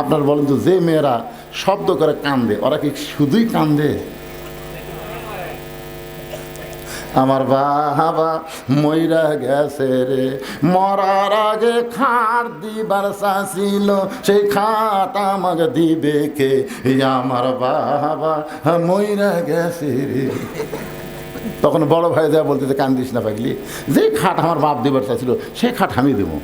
আপনার বলেন তো, যে মেয়েরা শব্দ করে কান্দে, ওরা কি শুধুই কান্দে? আমার বাবা ময়রা গেছে রে, মরার আগে খাট দিবার চাষিল সেই খাট আমাকে দিবে কে? আমার বাবা ময়রা গেছে রে। তখন বড় ভাই দেওয়া বলতে কান্দিস না পাগলি, যে খাট আমার বাপ দিবার চাইছিল সেই খাট আমি দেবো।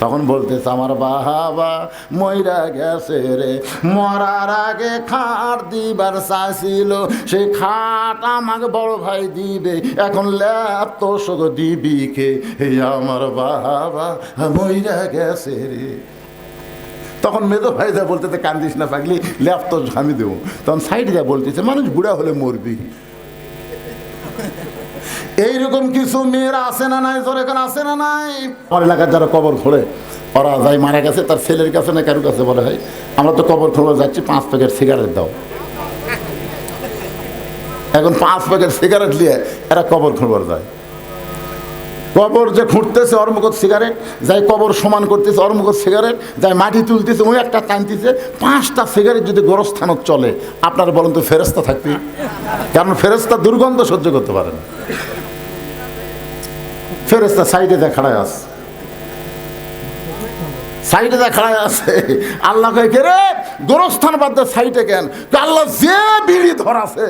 তখন বলতেছে, আমার বাহাবা ময়রা গেছে রে। মরার আগে খাট দিবার চাইছিল সে খাট আমাকে বড় ভাই দিবে। এখন ল্যাপ তো শোক দিবি কে? হে আমার বাহাবা ময়রা গেছে রে। তখন মেদো ভাই যা বলতেছে, কান্দিস না পাগলি, ল্যাপ তো আমি দেবো। তখন সাইড যা বলতেছে, মানুষ বুড়া হলে মরবি। এইরকম কিছু মেয়েরা আছে না নাই? তোর এখানে আছে না নাই? আমার এলাকার যারা কবর খোলে, ওরা যাই মারা গেছে, তার ছেলের কাছে না কারোর কাছে বলে হয় আমরা তো কবর খোলা যাচ্ছি, পাঁচ প্যাকেট সিগারেট দাও। এখন পাঁচ প্যাকেট সিগারেট নিয়ে এরা কবর খুঁড়বার যায়। কবর যে খুঁড়তেছে ওর মুখত সিগারেট, যাই কবর সমান করতেছে ওর মুখত সিগারেট, যাই মাটি তুলতেছে, ওই একটা টানতেছে, পাঁচটা সিগারেট যদি গোরস্থানত চলে, আপনার বলেন তো ফেরস্তা থাকবে? কারণ ফেরস্তা দুর্গন্ধ সহ্য করতে পারে না। ফেরেস্তা সাইডে দেখাড়ায় আছে। সাইডে দেখাড়ায় আছে। আল্লাহ কয়, কে রে? গোরস্থান বাদ দে সাইডে কেন? আল্লাহ যে বিড়ি ধরাছে।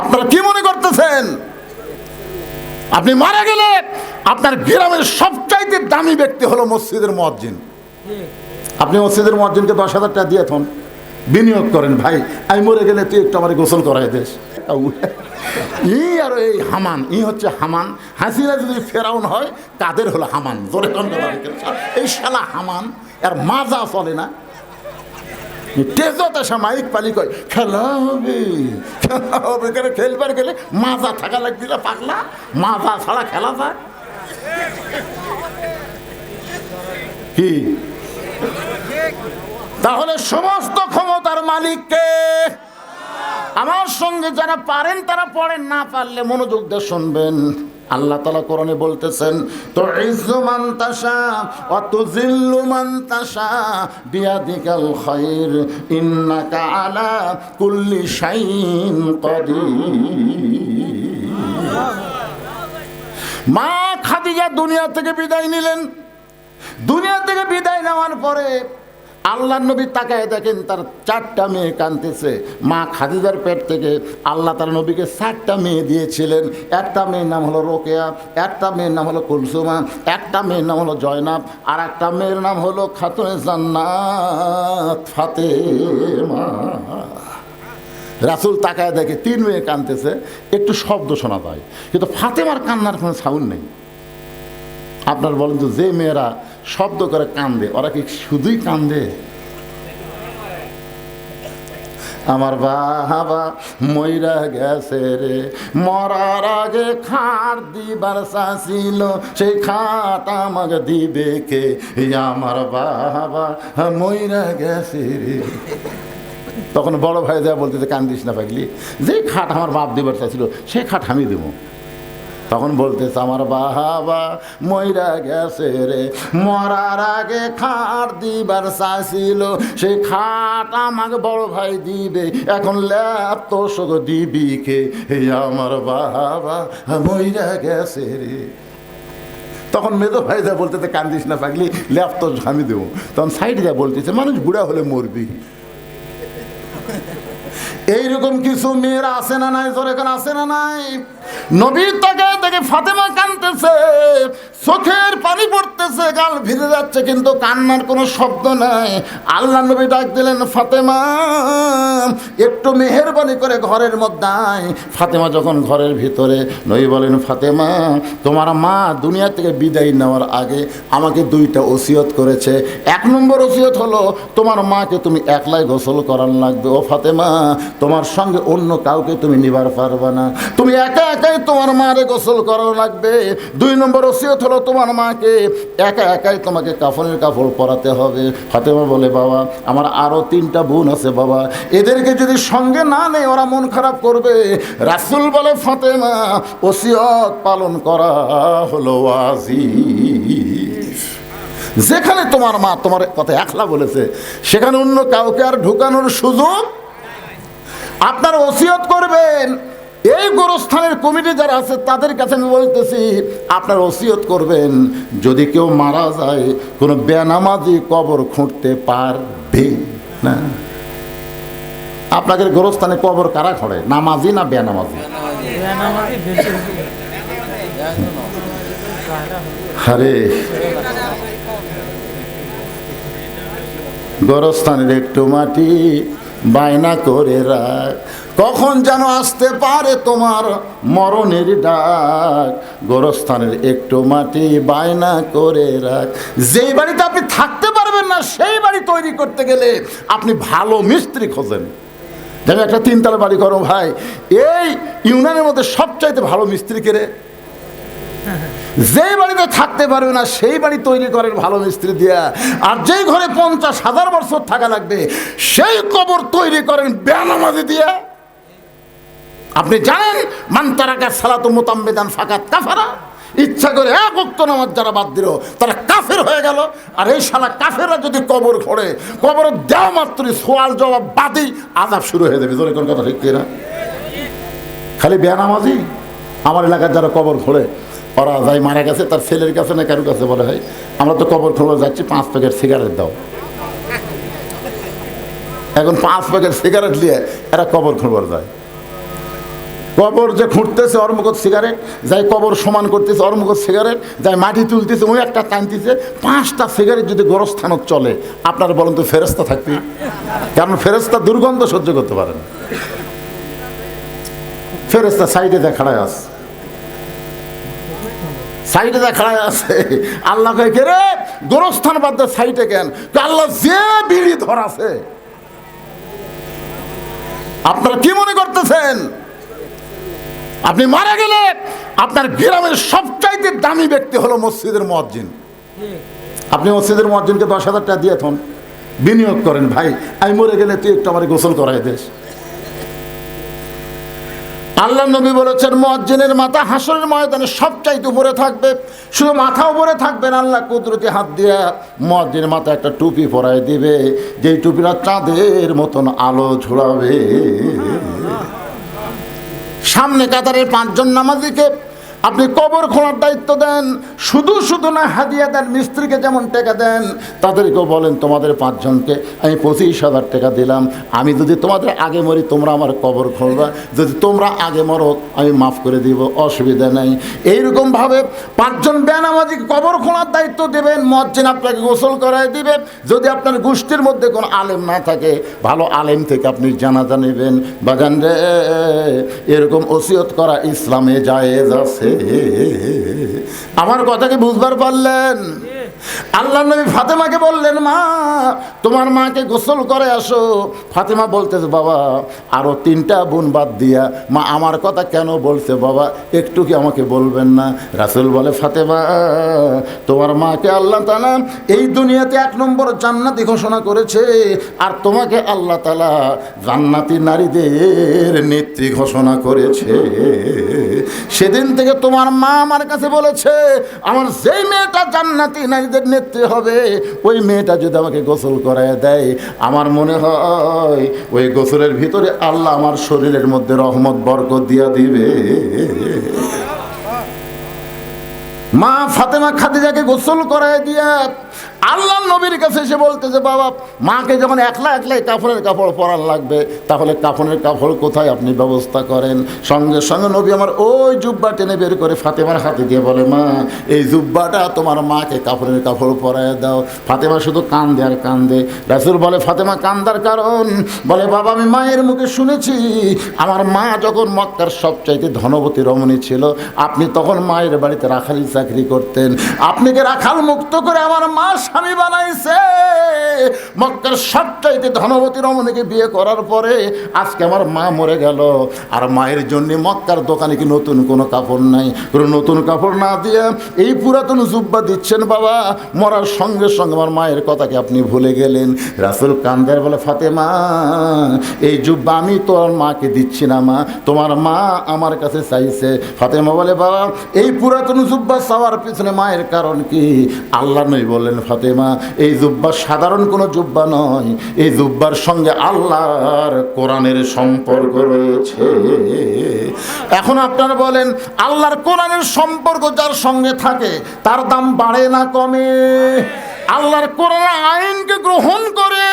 আপনারা কি মনে করতেছেন? আপনি মারা গেলে আপনার গ্রামের সবচাইতে দামি ব্যক্তি হলো মসজিদের মসজিদ আপনি মসজিদের মসজিদকে দশ হাজার টাকা দিয়ে থন। বিনিয়োগ করেন, ভাই, আমি মরে গেলে তুই একটু আমার গোসল করাই দেশ। ই আর এই হামান, ই হচ্ছে হামান। হাসিনা যদি ফেরাউন হয়, তাদের হলো হামান। জোরে। এই শালা হামান আর মাজা চলে না। মাইক পালি কয়, খেলা হবে খেলা হবে। খেলবার গেলে মাজা থাকা লাগছিল পাগলা। মাজা ছাড়া খেলা যায়। কি? তাহলে সমস্ত ক্ষমতার মালিককে আমার সঙ্গে যারা পারেন, তারা পড়েন, না পারলে মনোযোগ দিয়ে শুনবেন। আল্লাহ তালা কোরআনে বলতেছেন তো তাসা বিয়াদিকাল খাইর, ইন্নাকা আলা কুল্লি মা খাদিজা দুনিয়া থেকে বিদায় নিলেন। দুনিয়া থেকে বিদায় নেওয়ার পরে আল্লাহ নবী তাকায় দেখেন, তার চারটা মেয়ে কানতেছে মা খাদিজার পেট থেকে আল্লাহ তার নবীকে চারটা মেয়ে দিয়েছিলেন। একটা মেয়ের নাম হলো রোকেয়া, একটা মেয়ের নাম হলো কুলসুমা, একটা মেয়ের নাম হলো জয়নাব, আর একটা মেয়ের নাম হলো খাতুনে ফাতেমা। রাসুল তাকায় দেখে তিন মেয়ে কানতেছে একটু শব্দ শোনা যায়, কিন্তু ফাতেমার কান্নার কোনো সাউন্ড নেই। আপনার বলেন তো, যে মেয়েরা শব্দ করে কান্দে। ওরা কি শুধুই কান্দে? আমার বাবা ময়রা গেছে রে। মরার আগে খাট দিবার চাষিল সেই খাট আমাকে দিবে কে? আমার বাবা ময়রা গেছে রে। তখন বড় ভাই দেওয়া বলতেছে, কান্দিস না পাগলি। যে খাট আমার বাপ দিবার চাইছিল সেই খাট আমি দেবো। তখন বলতেছে, আমার বাহাবা ময়রা গেছে রে। মরার আগে খাট দিবার চাইছিল সে খাট আমাকে বড় ভাই দিবে। এখন ল্যাপ তো শোক দিবি কে? হে আমার বাবা ময়রা গেছে রে। তখন মেদো ভাই যা বলতেছে, কান্দিস না পাগলি, ল্যাপ তো আমি দেবো। তখন সাইড যা বলতেছে, মানুষ বুড়া হলে মরবি। এইরকম কিছু মেয়েরা আসে না নাই? তোর এখানে আসে না নাই? নবীর তাকে দেখে ফাতেমা কানতেছে চোখের পানি পড়তেছে, গাল ভিজে যাচ্ছে, কিন্তু কান্নার কোনো শব্দ নাই। আল্লাহ নবী ডাক দিলেন, ফাতেমা, একটু মেহেরবানি করে ঘরের মধ্যে আয়। ফাতেমা যখন ঘরের ভিতরে, নবী বলেন, ফাতেমা, তোমার মা দুনিয়া থেকে বিদায় নেওয়ার আগে আমাকে দুইটা ওসিয়ত করেছে। এক নম্বর ওসিয়ত হলো, তোমার মাকে তুমি একলাই গোসল করার লাগবে। ও ফাতেমা, তোমার সঙ্গে অন্য কাউকে তুমি নিবার পারবে না। তুমি একা একাই তোমার মারে গোসল করানো লাগবে। দুই নম্বর ওসিয়ত হলো তোমার মাকে, একা একাই তোমাকে কাফনের কাপড় পরাতে হবে। ফাতেমা বলে, বাবা, আমার আরও তিনটা বোন আছে বাবা। এদেরকে যদি সঙ্গে না নেই ওরা মন খারাপ করবে। রাসুল বলে, ফাতেমা, ওসিয়ত পালন করা হলো আজি যেখানে তোমার মা তোমার কথা একলা বলেছে, সেখানে অন্য কাউকে আর ঢুকানোর সুযোগ আপনার ওসিয়ত করবেন। এই গোরস্থানের কমিটি যারা আছে, তাদের কাছে আমি বলতেছি, আপনার ওসিয়ত করবেন, যদি কেউ মারা যায়, কোনো বেনামাজি কবর খুঁড়তে পারবে না। আপনাদের গোরস্থানে কবর কারা খড়ে? নামাজি না বেনামাজি? আরে। গোরস্থানের একটু মাটি বায়না করে রাখ কখন যেন আসতে পারে তোমার মরণের ডাক। গোরস্থানের একটু মাটি বায়না করে রাখ যেই বাড়িতে আপনি থাকতে পারবেন না, সেই বাড়ি তৈরি করতে গেলে আপনি ভালো মিস্ত্রি খোঁজেন। যেন একটা তিনতলা বাড়ি করো ভাই। এই ইউনিয়নের মধ্যে সবচাইতে ভালো মিস্ত্রি কেড়ে যেই বাড়িতে থাকতে পারবে না, সেই বাড়ি তৈরি করেন ভালো মিস্ত্রি দিয়া। আর যেই ঘরে পঞ্চাশ হাজার বছর থাকা লাগবে, সেই কবর তৈরি করেন বেনামাজি দিয়া। আপনি জানেন মান্তারাকা সালাতু মোতাম্বেদান ফাঁকা কাফারা। ইচ্ছা করে এক অক্ত নামাজ যারা বাদ দিল, তারা কাফের হয়ে গেল। আর এই শালা কাফেররা যদি কবর খোড়ে, কবর দেওয়া মাত্রই সোয়াল জবাব বাদেই আজাব শুরু হয়ে যাবে। জোরে কোন কথা ঠিক কিনা? খালি বেনামাজি আমার এলাকার যারা কবর খোঁড়ে ওরা যাই মারা গেছে, তার ছেলের কাছে না কারোর কাছে বলে হয়? আমরা তো কবর খোঁড়ে যাচ্ছি, পাঁচ প্যাকেট সিগারেট দাও। এখন পাঁচ প্যাকেট সিগারেট নিয়ে এরা কবর খুঁড়বার যায়। কবর যে খুঁড়তেছে ওর মুখত সিগারেট, যাই কবর সমান করতেছে ওর মুখত সিগারেট, যাই মাটি তুলতেছে, ওই একটা টানতেছে, পাঁচটা সিগারেট যদি গোরস্থানত চলে, আপনারা বলেন তো ফেরস্তা থাকবে? কারণ ফেরস্তা দুর্গন্ধ সহ্য করতে পারেন ফেরেস্তা সাইডে দেখা আছে সাইডে দেখা আছে, আল্লাহ কে রে? গোরস্থান বাদ সাইডে কেন? আল্লাহ যে বিড়ি ধরাছে। আপনারা কি মনে করতেছেন? আপনি মারা গেলে আপনার গ্রামের সবচাইতে দামি ব্যক্তি হলো মসজিদের মসজিদ আপনি মসজিদের মসজিদকে দশ হাজার টাকা দিয়ে থন। বিনিয়োগ করেন, ভাই, আমি মরে গেলে তুই একটু আমার গোসল করাই দেশ আল্লাহ নবী বলেছেন মজ্জিনের মাথা হাসরের ময়দানে সবচাইতে উপরে থাকবে। শুধু মাথা উপরে থাকবেন আল্লাহ কুদরতি হাত দিয়া মজ্জিনের মাথা একটা টুপি পরাই দিবে, যেই টুপিটা চাঁদের মতন আলো ঝোড়াবে সামনে কাতারের পাঁচজন নামাজিকে আপনি কবর খোলার দায়িত্ব দেন, শুধু শুধু না হাদিয়া দেন মিস্ত্রিকে যেমন টাকা দেন, তাদেরকেও বলেন, তোমাদের পাঁচজনকে আমি পঁচিশ হাজার টাকা দিলাম। আমি যদি তোমাদের আগে মরি, তোমরা আমার কবর খুলবা যদি তোমরা আগে মরো, আমি মাফ করে দিব, অসুবিধা নেই। এইরকমভাবে পাঁচজন বেনামাজি কবর খোলার দায়িত্ব দেবেন মজ্জিন আপনাকে গোসল করায় দিবে। যদি আপনার গোষ্ঠীর মধ্যে কোনো আলেম না থাকে, ভালো আলেম থেকে আপনি জানাজা নেবেন। বাগান রে, এরকম ওসিয়ত করা ইসলামে জায়েজ আছে। আমার কথা কি বুঝবার পারলেন? আল্লাহ নবী ফাতেমাকে বললেন, মা, তোমার মাকে গোসল করে আসো। ফাতেমা বলতেছে, বাবা, আরও তিনটা বোন বাদ দিয়া, মা আমার কথা কেন বলছে? বাবা, একটু কি আমাকে বলবেন না? রাসুল বলে, ফাতেমা, তোমার মাকে আল্লাহ তালা এই দুনিয়াতে এক নম্বর জান্নাতি ঘোষণা করেছে, আর তোমাকে আল্লাহ তালা জান্নাতি নারীদের নেত্রী ঘোষণা করেছে। সেদিন থেকে তোমার মা আমার কাছে বলেছে, আমার যেই মেয়েটা জান্নাতি নারীদের নেত্রী হবে। ওই মেয়েটা যদি আমাকে গোসল করায় দেয়, আমার মনে হয় ওই গোসলের ভিতরে আল্লাহ আমার শরীরের মধ্যে রহমত, বরকত দিয়া দিবে। মা ফাতেমা খাদিজাকে গোসল করায় দিয়া আল্লাহ নবীর কাছে এসে বলতেছে, বাবা, মাকে যখন একলা একলাই কাফনের কাপড় পরার লাগবে, তাহলে কাফনের কাপড় কোথায় আপনি ব্যবস্থা করেন? সঙ্গে সঙ্গে নবী আমার ওই জুব্বা টেনে বের করে ফাতেমার হাতে দিয়ে বলে, মা, এই জুব্বাটা তোমার মাকে কাপড়ের কাপড় পরায় দাও। ফাতেমা শুধু কান্দে আর কান্দে। রাসুল বলে, ফাতেমা, কান্দার কারণ? বলে, বাবা, আমি মায়ের মুখে শুনেছি, আমার মা যখন মক্কার সবচাইতে ধনবতী রমণী ছিল, আপনি তখন মায়ের বাড়িতে রাখালি চাকরি করতেন। আপনি কি রাখাল মুক্ত করে আমার মা স্বামী বানাইছে মক্কার সবচাইতে ধনবতী রমণীকে বিয়ে করার পরে আজকে আমার মা মরে গেল। আর মায়ের জন্য মক্কার দোকানে কি নতুন কোনো কাপড় নাই? কোনো নতুন কাপড় না দিয়ে এই পুরাতন জুব্বা দিচ্ছেন বাবা। মরার সঙ্গে সঙ্গে আমার মায়ের কথাকে আপনি ভুলে গেলেন। রাসুল কান্দার বলে, ফাতেমা, এই জুব্বা আমি তোর মাকে দিচ্ছি না মা। তোমার মা আমার কাছে চাইছে। ফাতেমা বলে, বাবা, এই পুরাতন জুব্বা চাওয়ার পিছনে মায়ের কারণ কি? আল্লাহ নই বললেন, ফাতেমা, এই জুব্বা সাধারণ কোনো জুব্বা নয়, এই জুব্বার সঙ্গে আল্লাহর কোরআনের সম্পর্ক রয়েছে। এখন আপনারা বলেন, আল্লাহর কোরআনের সম্পর্ক যার সঙ্গে থাকে, তার দাম বাড়ে না কমে? আল্লাহর কোরআন আইনকে গ্রহণ করে।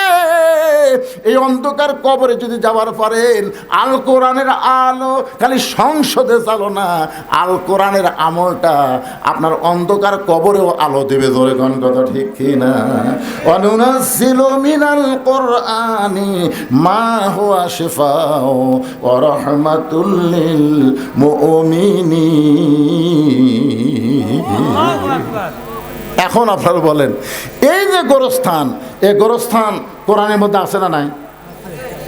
এই অন্ধকার কবরে যদি যাওয়ার পারেন আল কোরআনের আলো খালি সংসদে চালো না। আল কোরআনের আমলটা আপনার অন্ধকার কবরেও আলো দেবে ধরে কোন কথা ঠিক কি না অনুনাসিল মিনাল কোরআনি মা হুয়া শিফাও ওয়া রাহমাতুল লিল মুমিনিন। এখন আপনারা বলেন, এই যে গোরস্থান এই গোরস্থান কোরআনের মধ্যে আছে না নাই?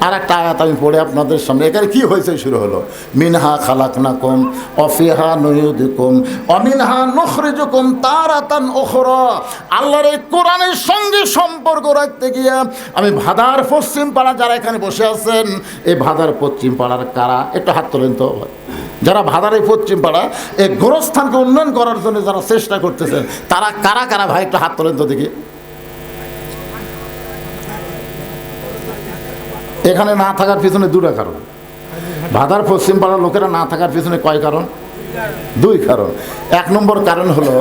আর একটা আয়াত আমি পড়ে আপনাদের সামনে, এখানে কি হয়েছে শুরু হলো? মিনহা খালাক না কম অফিহা নয়ুদিকুম, অমিনহা নখরে নখরিজুকুম তারাতান ওখরা আল্লাহর এই কোরআনের সঙ্গে সম্পর্ক রাখতে গিয়ে আমি ভাদার পশ্চিম পাড়া যারা এখানে বসে আছেন, এই ভাদার পশ্চিম পাড়ার কারা? একটু হাত তোলেন তো। যারা ভাদারে পশ্চিম পাড়া এই গোরস্থানকে উন্নয়ন করার জন্য যারা চেষ্টা করতেছেন, তারা কারা কারা ভাই একটু হাত তোলেন তো দেখি। এখানে না থাকার পিছনে দুটা কারণ। ভাদার পশ্চিম পাড়ার লোকেরা না থাকার পিছনে কয় কারণ? দুই কারণ। এক নম্বর কারণ হলো,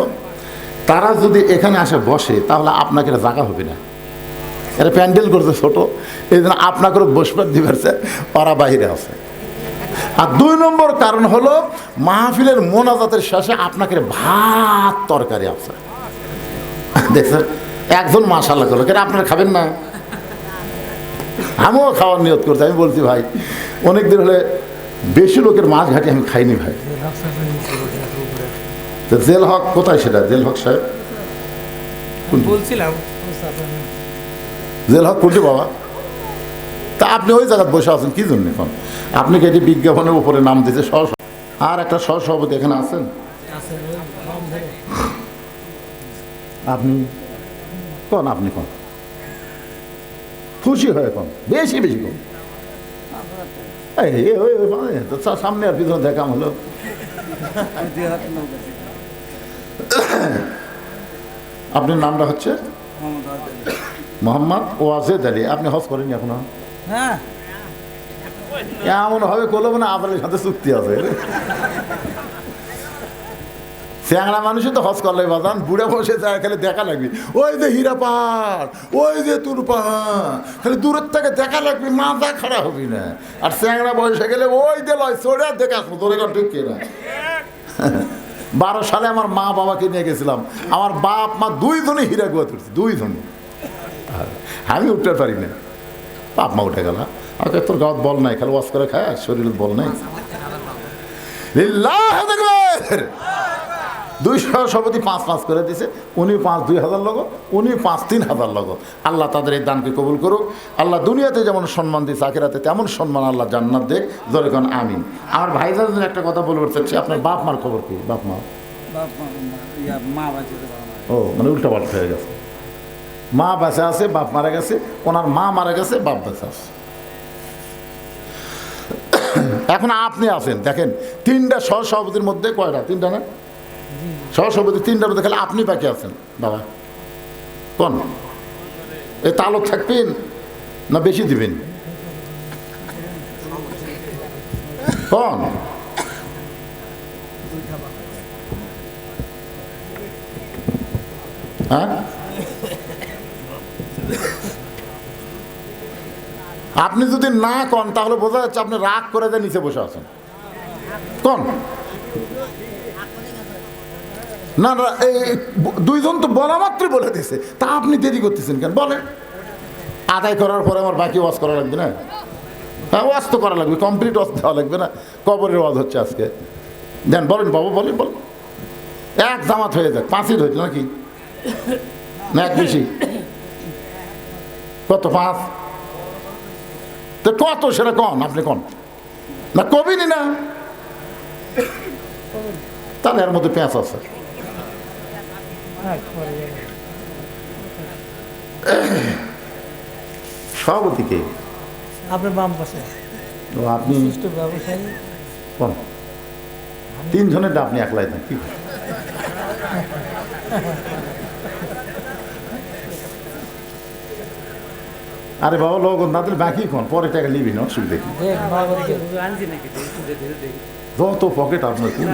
তারা যদি এখানে আসে বসে, তাহলে আপনাকে জায়গা হবে না। এরা প্যান্ডেল করছে ছোট, এই জন্য আপনাকে বসবার দিবেছে ওরা বাইরে আছে। আর দুই নম্বর কারণ হলো মাহফিলের মোনাজাতের শেষে আপনাকে ভাত তরকারি আছে। দেখছেন? একজন মাসাল্লাহ করল কেন আপনারা খাবেন না? আমিও খাওয়ার নিয়ত করছি আমি বলছি ভাই অনেক দিন হলে বেশি লোকের মাছ ঘাটি আমি খাইনি ভাই। তো জেল হক কোথায় সেটা? জেল হক সাহেব? বলছিলাম। জেল হক কোনটি বাবা? তা আপনি ওই জায়গায় বসে আছেন কি জন্য এখন? আপনি কি এটি বিজ্ঞাপনের উপরে নাম দিয়েছে সহ আর একটা সহসভাপতি এখানে আছেন? আপনি কোন আপনি কোন? খুশি হয়ে কম বেশি বেশি সা- সামনে আর পিছনে দেখাম হলো। আপনার নামটা হচ্ছে? মোহাম্মদ ওয়াজেদ আলী। আপনি হজ করেননি এখনও? হ্যাঁ। এমন হবে করল না আপনার সাথে চুক্তি আছে। স্যাংরা মানুষই তো হজ করলে বাদান বুড়ে বসে যায়, খালি দেখা লাগবে। ওই যে হীরা পাহাড়, ওই যে তুর পাহাড়, খালি দূরের থেকে দেখা লাগবে মাথা খাড়া হবি না। আর স্যাংরা বয়সে গেলে ওই যে লয় চড়ে আর দেখে আসব, তোর এখান ঠিক কিনা বারো সালে আমার মা বাবাকে নিয়ে গেছিলাম। আমার বাপ, মা দুইজনে হীরা গুয়া তুলছে, দুইজনে। আমি উঠতে পারি না বাপ মা উঠে গেল। আগে তোর গাঁত বল নাই খালি ওয়াশ করে খায় শরীর বল নাই। দুইশো সভাপতি পাঁচ পাঁচ করে দিছে উনি পাঁচ দুই হাজার লোক উনি পাঁচ তিন হাজার লোক আল্লাহ তাদের এই দানকে কবুল করুক। আল্লাহ দুনিয়াতে যেমন সম্মান দিচ্ছে আখেরাতে তেমন সম্মান আল্লাহ জান্নাত দেখ ধরে কোন আমিন। আমার ভাইজার জন্য একটা কথা বলতে চাচ্ছি আপনার বাপ মার খবর কি? বাপ মা। ও মানে উল্টা পাল্টা হয়ে গেছে। মা বেঁচে আছে, বাপ মারা গেছে, ওনার মা মারা গেছে, বাপ বেঁচে আছে। এখন আপনি আছেন, দেখেন, তিনটা সহসভাপতির মধ্যে কয়টা? তিনটা না? সহসভাপতি তিনটার মধ্যে, খালি আপনি বাকি আছেন, বাবা। কোন? এ তালক থাকবেন না বেশি দিবেন? কোন? হ্যাঁ? আপনি যদি না কন, তাহলে বোঝা যাচ্ছে আপনি রাগ করে দিয়ে নিচে বসে আছেন। কন? না না, এই দুইজন তো বলা মাত্রই বলে দিছে তা আপনি দেরি করতেছেন কেন? বলেন। আদায় করার পরে আমার বাকি ওয়াজ করা লাগবে না? হ্যাঁ ওয়াজ তো করা লাগবে, কমপ্লিট ওয়াজ দেওয়া লাগবে না। কবরের ওয়াজ হচ্ছে আজকে। দেন, বলেন বাবু, বলেন বলেন। এক জামাত হয়ে যাক পাঁচই হয়েছে নাকি? না, এক বেশি। কত, পাঁচ? তো কত সেটা কন আপনি কন। না কবিনি না। তাহলে এর মধ্যে পেঁয়াজ আছে। সভাপতিকে আপনার বাম পাশে। ও আপনি বিশিষ্ট ব্যবসায়ী। কোন। তিনজনের আপনি একলাই দেন কি আরে বাবা লোক না দিলে বাকি কোন পরে টাকা নিবি না অসুবিধা কি যত পকেট আপনার কোন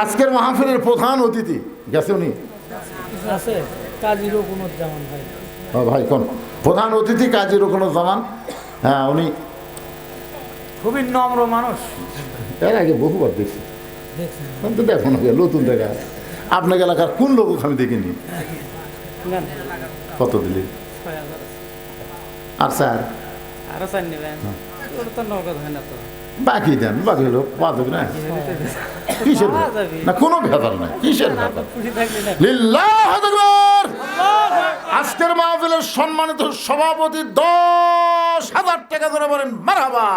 আজকের মাহফিলের প্রধান অতিথি গেছে উনি রকুনুজ্জামান ভাই কোন প্রধান অতিথি কাজী রকম জামান হ্যাঁ উনি খুবই নম্র মানুষ এর আগে বহুবার দেখছি দেখছেন আমি তো দেখো না নতুন দেখা আপনার এলাকার কোন লোক আমি দেখিনি? কত দিলি? আর স্যার? না বাকি দেন বাকি হলো বাদক না? কিসের না কোনো ভেজাল নাই কিসের আকবার! আজকের মাহফিলের সম্মানিত সভাপতি দশ হাজার টাকা ধরে বলেন মারাবা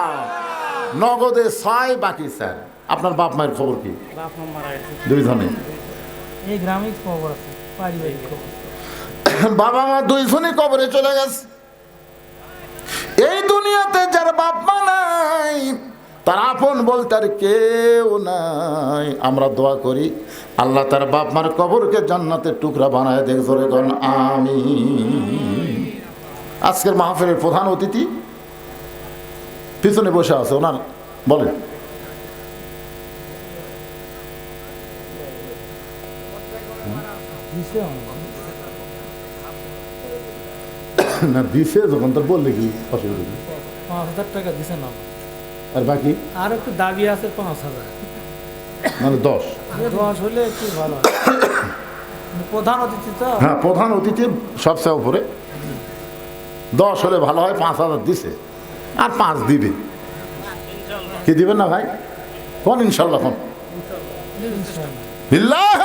নগদে ছয় বাকি স্যার। আপনার বাপ মায়ের খবর কি? দুই ধনে। এই খবর আছে, পারিবারিক খবর। বাবা মা দুইজনই কবরে চলে গেছে। এই দুনিয়াতে যার বাপ মা নাই, তার আপন বলতে আর কেউ নাই। আমরা দোয়া করি, আল্লাহ তার বাপ মার কবরকে জান্নাতের টুকরা বানায় দেখ আমি আজকের মাহফিলের প্রধান অতিথি পিছনে বসে আছে, ওনার, বলেন। দিছে না দিছে যখন তো বললে কি অসুবিধা কি? পাঁচ হাজার টাকা দিছে না। আর বাকি? আর একটু দাবি আছে পাঁচ হাজার। মানে দশ। দশ হলে একটু ভালো প্রধান অতিথি তো? হ্যাঁ প্রধান অতিথি সবচেয়ে উপরে। দশ হলে ভালো হয় পাঁচ হাজার দিছে। আর পাঁচ দিবে। কি দিবেন না ভাই? কোন ইনশাল্লাহ কোন?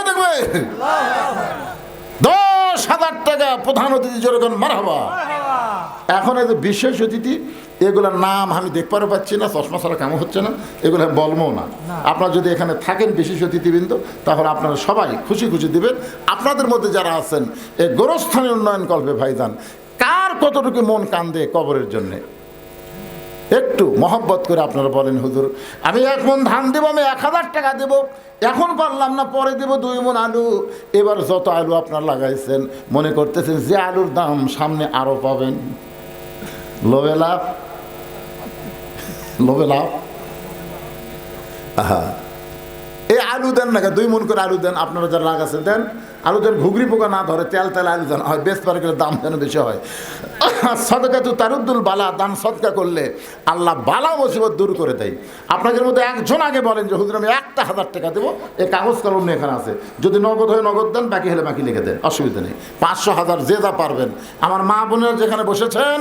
দেখবে। দশ হাজার টাকা প্রধান অতিথি যেরকম মারহাবা। এখন এই যে বিশেষ অতিথি এগুলোর নাম আমি দেখবারও পাচ্ছি না চশমা ছাড়া কেমন হচ্ছে না এগুলো বলব না। আপনারা যদি এখানে থাকেন বিশেষ অতিথিবৃন্দ তাহলে আপনারা সবাই খুশি খুশি দিবেন। আপনাদের মধ্যে যারা আছেন এই গোরস্থানের উন্নয়ন কল্পে ভাইদান কার কতটুকু মন কান্দে কবরের জন্যে? একটু মহব্বত করে আপনারা বলেন, হুজুর, আমি এক মন ধান দেবো, আমি এক হাজার টাকা দেবো। এখন পারলাম না, পরে দেবো দুই মন আলু। এবার যত আলু আপনার লাগাইছেন, মনে করতেছেন যে আলুর দাম সামনে আরও পাবেন। লোভে লাভ? লোভে লাভ? আহা। এই আলু দেন না দুই মন করে আলু দেন, আপনারা যারা লাগাচ্ছেন দেন। আলু দেন ঘুগরি পোকা না ধরে তেল তেল আলু দেন হয়, বেশ পারে দাম যেন বেশি হয়। সদকা তু তারুদ্দুল বালা, দান সদকা করলে আল্লাহ বালা মুসিবত দূর করে দেয়। আপনাদের মধ্যে একজন আগে বলেন যে, হুজুর, আমি একটা হাজার টাকা দেবো এই কাগজ কলম নিয়ে এখানে আছে। যদি নগদ হয়ে নগদ দেন, বাকি হলে বাকি লিখে দেন, অসুবিধা নেই। পাঁচশো হাজার যে যা পারবেন। আমার মা বোনেরা যেখানে বসেছেন,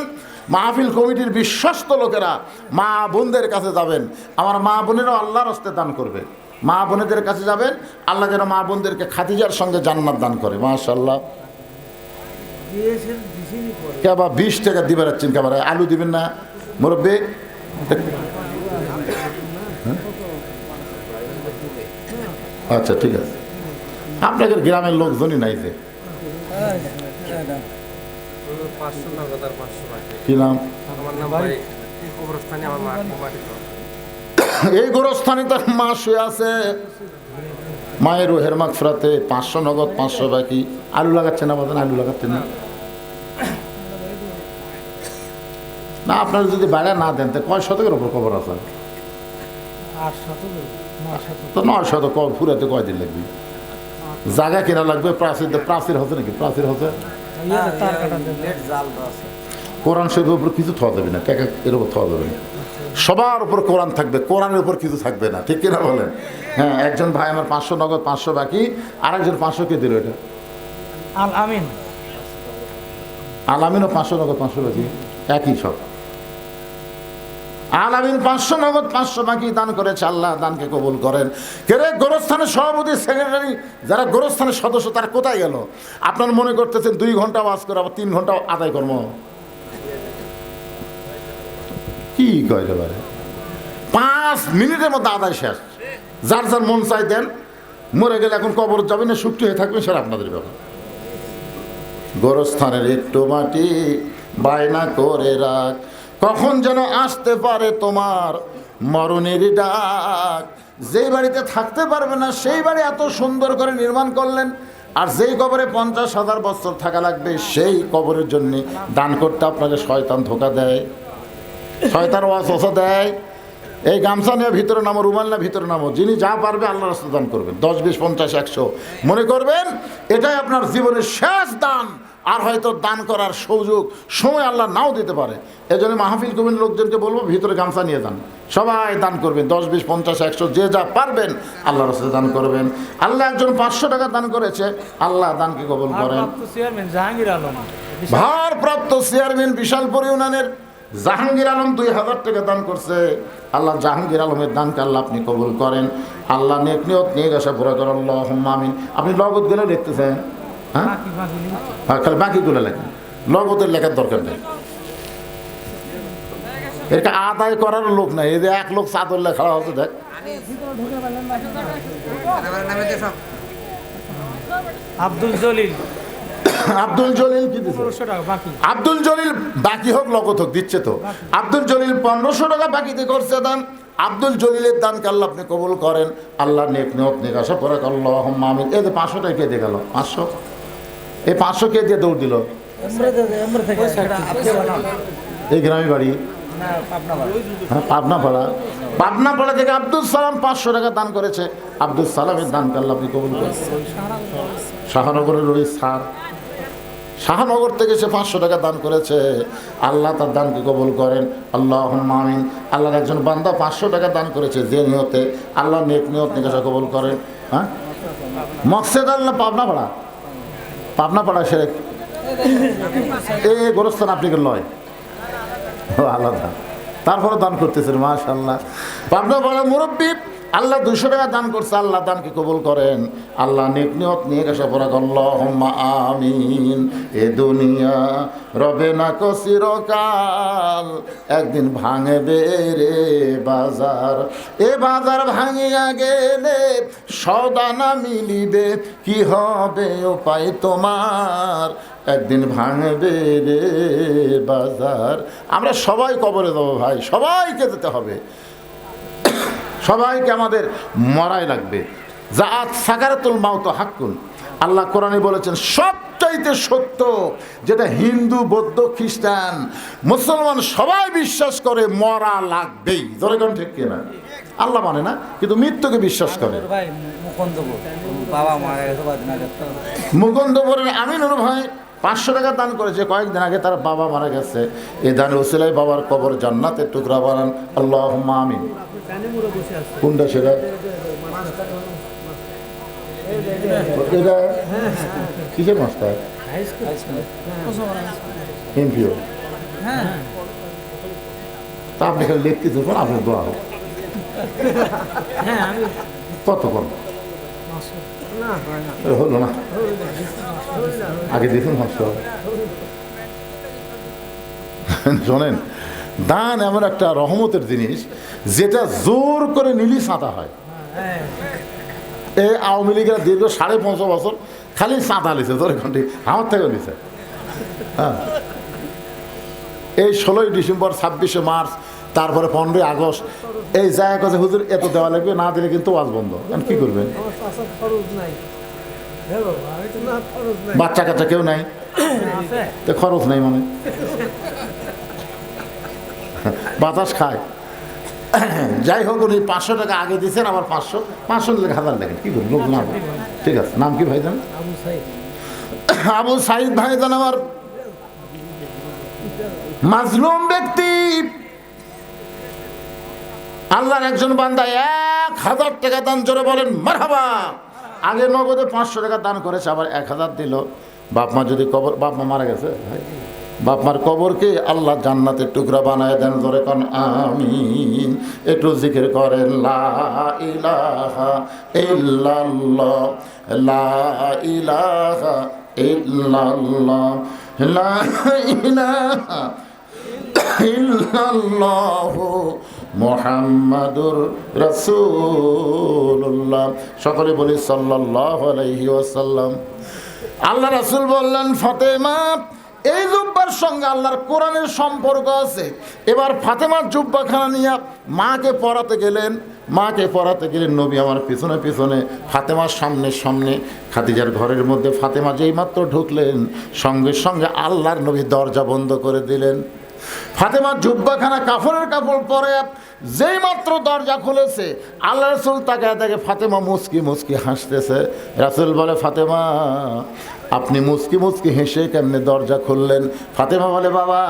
মাহফিল কমিটির বিশ্বস্ত লোকেরা মা বোনদের কাছে যাবেন। আমার মা বোনেরাও আল্লাহর হস্তে দান করবে। মা বোনেদের কাছে যাবেন আল্লাহ যেন মা বোনদেরকে খাদিজার সঙ্গে জান্নাত দান করে মাশাল্লাহ দিয়েছেন দিছেনই পরে কে বিশ টাকা দিবে রাখছেন কে আবার আলু দিবেন না মুরব্বী? হ্যাঁ? আচ্ছা ঠিক আছে। আপনাদের গ্রামের লোকজনই নাই যে। কি নাম? আমার নাম ভাই। কবরস্থানে আমার মা এই গোরস্থানে তার মা শুয়ে আছে। মায়ের রোহের মাগ ফেরাতে পাঁচশো নগদ পাঁচশো বাকি। আলু লাগাচ্ছেন আমাদের আলু লাগাচ্ছেন না। না আপনারা যদি বাইরে না দেন তো কয় শতকের ওপর খবর আছে? তো নয় শতক ফুরাতে কয় দিন লাগবে? জায়গা কেনা লাগবে প্রাচীর প্রাচীর হচ্ছে নাকি? প্রাচীর হচ্ছে? ইয়ে তো আছে। কোরআন শরীফের উপর কিছু থাওয়া যাবে না টাকা এর উপর থাওয়া যাবে না। সবার উপর কোরআন থাকবে কোরআনের উপর কিছু থাকবে না ঠিক কিনা বলেন? হ্যাঁ একজন ভাই আমার পাঁচশো নগদ পাঁচশো বাকি আর একজন পাঁচশো কে দিল এটা? আল আমিন। আলামিনও পাঁচশো নগদ পাঁচশো বাকি একই সব। আলামিন পাঁচশো নগদ পাঁচশো বাকি দান করেছে আল্লাহ দানকে কবুল করেন। কেরে গোরস্থানের সভাপতি সেক্রেটারি যারা গোরস্থানের সদস্য তারা কোথায় গেল? আপনার মনে করতেছেন দুই ঘণ্টা ওয়াজ করে আবার তিন ঘণ্টা আদায় কর্ম। কি কয় এবারে পাঁচ মিনিটের মধ্যে আদায় শেষ। যার যার মন চাই দেন। মরে গেলে এখন কবর যাবে না সুক্তি হয়ে থাকবে সেটা আপনাদের ব্যাপার। গোরস্থানের একটু মাটি বায়না করে রাখ। কখন যেন আসতে পারে তোমার মরণের ডাক। যেই বাড়িতে থাকতে পারবে না, সেই বাড়ি এত সুন্দর করে নির্মাণ করলেন। আর যেই কবরে পঞ্চাশ হাজার বছর থাকা লাগবে, সেই কবরের জন্য দান করতে আপনাকে শয়তান ধোকা দেয়। শয়তান ওয়াসওয়াসা দেয় এই গামছা নিয়ে ভিতরে নামো রুমাল না ভিতরে নামো। যিনি যা পারবে আল্লাহ রাস্তা দান করবেন। দশ বিশ পঞ্চাশ একশো। মনে করবেন এটাই আপনার জীবনের শেষ দান। আর হয়তো দান করার সুযোগ সময় আল্লাহ নাও দিতে পারে। এই জন্য মাহফিল কমিটির লোকজনকে বলব ভিতরে গামছা নিয়ে যান। সবাই দান করবেন। দশ বিশ পঞ্চাশ একশো যে যা পারবেন আল্লাহ রাস্তায় দান করবেন। আল্লাহ একজন পাঁচশো টাকা দান করেছে। আল্লাহ দানকে কবল করেন। ভারপ্রাপ্ত চেয়ারম্যান জাহাঙ্গীর আলম। ভারপ্রাপ্ত চেয়ারম্যান বিশালপুর ইউনিয়নের জাহাঙ্গীর আলম দুই হাজার টাকা দান করছে। আল্লাহ জাহাঙ্গীর আলমের দানকে আল্লাহ আপনি কবুল করেন। আল্লাহ নেক নিয়ত নিয়ে গেছে পুরো করে আল্লাহ আমিন। আপনি লগত গেলে দেখতেছেন হ্যাঁ? হ্যাঁ খালি বাকিগুলো লেখেন। লগতের লেখার দরকার নেই। এটা আদায় করার লোক নাই। এই যে এক লোক চাদর লেখা হচ্ছে দেখ। আব্দুল জলিল। আব্দুল জলিল কি আব্দুল জলিল বাকি হোক লগত হোক দিচ্ছে তো। আব্দুল জলিল পনেরোশো টাকা বাকিতে করছে দান। আব্দুল জলিলের দান আল্লাহ আপনি কবুল করেন। আল্লাহ নেক নিয়ত নিকাশা পরে আল্লাহ আমিন। এই যে পাঁচশো টাকা কে দিয়ে গেল পাঁচশো? এই পাঁচশো কে দিয়ে দৌড় দিল? এই গ্রামে বাড়ি? হ্যাঁ পাবনাপাড়া। পাবনাপাড়া থেকে আব্দুল সালাম পাঁচশো টাকা দান করেছে। আব্দুল সালামের দানকে আল্লাহ আপনি কবুল করেন। শাহনগরের ওই সার। শাহনগর থেকে সে পাঁচশো টাকা দান করেছে। আল্লাহ তার দানকে কবুল করেন। আল্লাহ আমিন। আল্লাহর একজন বান্দা পাঁচশো টাকা দান করেছে যে নিয়তে। আল্লাহ নেক নিয়ত নিকাশা কবুল করেন। হ্যাঁ? মকসেদ আল্লাহ পাবনাপাড়া। পাবনাপাড়া সে এ গোরস্থান আপনি ও আলাদা তারপরে দান করতেছেন মাশাল্লাহ পাবনা পাড়া মুরব্বী আল্লাহ দুশো টাকা দান করছে, আল্লাহ দানকে কবুল করেন? আল্লাহ নেক নিয়ত নিয়ে গেছে পড়া আল্লাহুম্মা আমিন। এ দুনিয়া রবে না কসিরকাল একদিন ভাঙবে রে বাজার। এ বাজার ভাঙিয়া গেলে সদা না মিলিবে, কি হবে উপায় তোমার? একদিন ভাঙবে রে বাজার। আমরা সবাই কবরে দেবো ভাই, সবাইকে যেতে হবে। সবাইকে আমাদের মরাই লাগবে। জাত সাকারাতুল মাউত হাক্কুন। আল্লাহ কোরআনে বলেছেন সবচাইতে সত্য যেটা হিন্দু বৌদ্ধ খ্রিস্টান মুসলমান সবাই বিশ্বাস করে মরা লাগবেই। জনগণ ঠিক কিনা? আল্লাহ মানে না কিন্তু মৃত্যুকে বিশ্বাস করে। মুকুন্দপুরের আমিনুর ভাই পাঁচশো টাকা দান করেছে কয়েকদিন আগে তার বাবা মারা গেছে। এই দান ওসিলাই বাবার কবর জান্নাতের টুকরা বানান। আল্লাহ আমিন। কোনটা সেটা? এটা কিসের মাস্টার? তা আপনি খালি লিখতে থাকুন, আপনার দোয়া হোক। এ হলো না। আগে দেখুন হস্ত শোনেন দান এমন একটা রহমতের জিনিস যেটা জোর করে নিলি সাঁতা হয়। এই আওয়ামী লীগের দীর্ঘ সাড়ে পঞ্চাশ বছর খালি সাঁতা লিছে জোরে ঘন্টি আমার থেকে লিছে। হ্যাঁ। এই ষোলোই ডিসেম্বর ছাব্বিশে মার্চ তারপরে পনেরোই আগস্ট এই জায়গা কাছে হুজুর এত দেওয়া লাগবে না দিলে কিন্তু ওয়াজ বন্ধ। এখন কি করবেন? বাচ্চা কাচ্চা কেউ নাই? তো খরচ নাই মানে বাতাস খায়। যাই হোক, উনি পাঁচশো টাকা আগে দিয়েছেন, আবার পাঁচশো। পাঁচশো দিলে হাজার লাগেন কি করুন নাম। ঠিক আছে, নাম কি ভাই জান আবু সাইদ আবু সাইদ ভাই জান আমার মাজলুম ব্যক্তি। আল্লাহর একজন বান্দা এক হাজার টাকা দান জোরে বলেন, মারহাবা! আগে নগদে পাঁচশো টাকা দান করেছে, আবার এক হাজার দিল। বাপ মা যদি কবর বাপ মা মারা গেছে, ভাই। বাপমার কবরকে আল্লাহ জান্নাতের টুকরা বানায় দেন ধরে কন, আমিন। একটু জিকির করেন, লা ইলাহা মুহাম্মাদুর রাসূলুল্লাহ। সকলে বলি সাল্লাল্লাহু আলাইহি ওয়াসাল্লাম। আল্লাহ রাসূল বললেন, ফাতেমা এই জুব্বার সঙ্গে আল্লাহর কোরআনের সম্পর্ক আছে। এবার ফাতেমার জুব্বাখানা নিয়ে মাকে পড়াতে গেলেন, মাকে পড়াতে গেলেন নবী আমার পিছনে পিছনে, ফাতেমার সামনে সামনে, খাদিজার ঘরের মধ্যে ফাতেমা যেই মাত্র ঢুকলেন, সঙ্গে সঙ্গে আল্লাহর নবী দরজা বন্ধ করে দিলেন। ফাতেমা জুব্বাখানা কাপড়ের কাপড় পরে যেই মাত্র দরজা খুলেছে আল্লাহ রসুল তাকে তাকে ফাতেমা মুসকি মুসকি হাসতেছে। রাসুল বলে, ফাতেমা আপনি মুচকি মুচকি হেসে কেমনে দরজা খুললেন? ফাতেমা বলে, বাবা,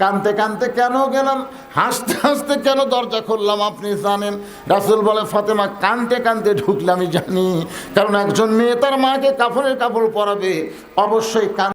কানতে কানতে কেন গেলাম? হাসতে হাসতে কেন দরজা খুললাম আপনি জানেন? রাসুল বলে, ফাতেমা, কানতে কানতে ঢুকলে আমি জানি, কারণ একজন মেয়ে তার মাকে কাপড়ের কাপড় পরাবে। অবশ্যই কান